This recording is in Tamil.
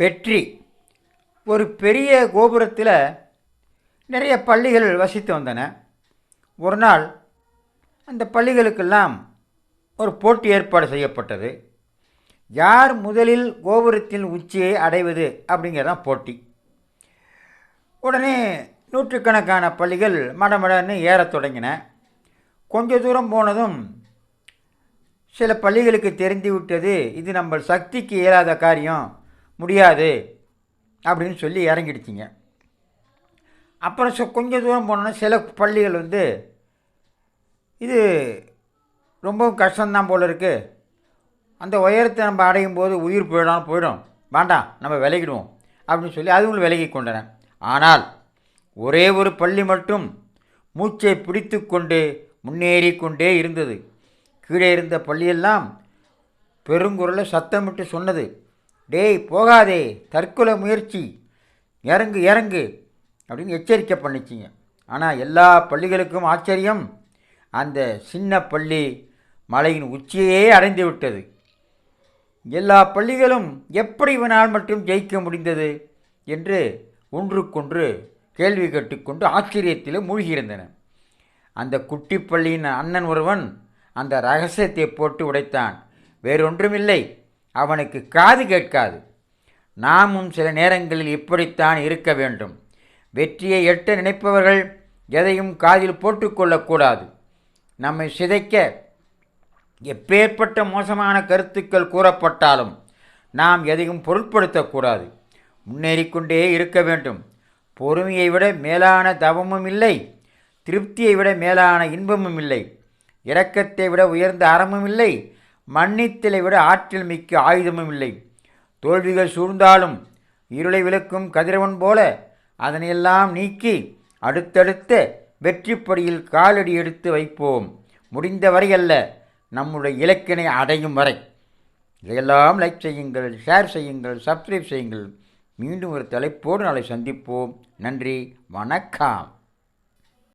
வெற்றி. ஒரு பெரிய கோபுரத்தில் நிறைய பள்ளிகள் வசித்து வந்தன. ஒரு நாள் அந்த பள்ளிகளுக்கெல்லாம் ஒரு போட்டி ஏற்பாடு செய்யப்பட்டது. யார் முதலில் கோபுரத்தின் உச்சியை அடைவது அப்படிங்கிறதான் போட்டி. உடனே நூற்றுக்கணக்கான பள்ளிகள் மடமடன்னு ஏறத் தொடங்கின. கொஞ்ச தூரம் போனதும் சில பள்ளிகளுக்கு தெரிந்து விட்டது இது நம்ம சக்திக்கு இயலாத காரியம். முடியாது அப்படின்னு சொல்லி இறங்கிடுச்சிங்க. அப்புறம் சொ கொஞ்சம் தூரம் போனோன்னா சில பள்ளிகள் வந்து இது ரொம்பவும் கஷ்டம்தான் போல் இருக்குது அந்த உயரத்தை நம்ம அடையும் போது உயிர் போயிடும் போயிடும். வேண்டாம் நம்ம விலகிடுவோம் அப்படின்னு சொல்லி அதுவும் விலகி கொண்டன. ஆனால் ஒரே ஒரு பள்ளி மட்டும் மூச்சை பிடித்து கொண்டு முன்னேறி கொண்டே இருந்தது. கீழே இருந்த பள்ளியெல்லாம் பெருங்குரலை சத்தமிட்டு சொன்னது. டேய் போகாதே தற்கொலை முயற்சி. இறங்கு இறங்கு அப்படின்னு எச்சரிக்கை பண்ணிச்சிங்க. ஆனால் எல்லா பள்ளிகளுக்கும் ஆச்சரியம் அந்த சின்ன பள்ளி மலையின் உச்சியே அடைந்து விட்டது. எல்லா பள்ளிகளும் எப்படி இவனால் மட்டும் ஜெயிக்க முடிந்தது என்று ஒன்றுக்கொன்று கேள்வி கேட்டுக்கொண்டு ஆச்சரியத்தில் மூழ்கியிருந்தன. அந்த குட்டி பள்ளியின் அண்ணன் ஒருவன் அந்த ரகசியத்தை போட்டு உடைத்தான். வேறொன்றுமில்லை. அவனுக்கு காது கேட்காது. நாமும் சில நேரங்களில் இப்படித்தான் இருக்க வேண்டும். வெற்றியை எட்ட நினைப்பவர்கள் எதையும் காதில் போட்டுக்கொள்ளக்கூடாது நம்மை சிதைக்க எப்பேற்பட்ட மோசமான கருத்துக்கள் கூறப்பட்டாலும் நாம் எதையும் பொருட்படுத்தக்கூடாது. முன்னேறிக்கொண்டே இருக்க வேண்டும். பொறுமையை விட மேலான தவமும் இல்லை. திருப்தியை விட மேலான இன்பமும் இல்லை. இரக்கத்தை விட உயர்ந்த அறமும் இல்லை. மன்னித்தலை விட ஆற்றல் மிக்க ஆயுதமும் இல்லை. தோல்விகள் சூழ்ந்தாலும் இருளை விளக்கும் கதிரவன் போல அதனையெல்லாம் நீக்கி அடுத்தடுத்த வெற்றிப்படியில் காலடி எடுத்து வைப்போம். முடிந்த வரை அல்ல நம்முடைய இலக்கினை அடையும் வரை. இதையெல்லாம் லைக் செய்யுங்கள் ஷேர் செய்யுங்கள் சப்ஸ்கிரைப் செய்யுங்கள். மீண்டும் ஒரு தலைப்போடு நாளை சந்திப்போம். நன்றி வணக்கம்.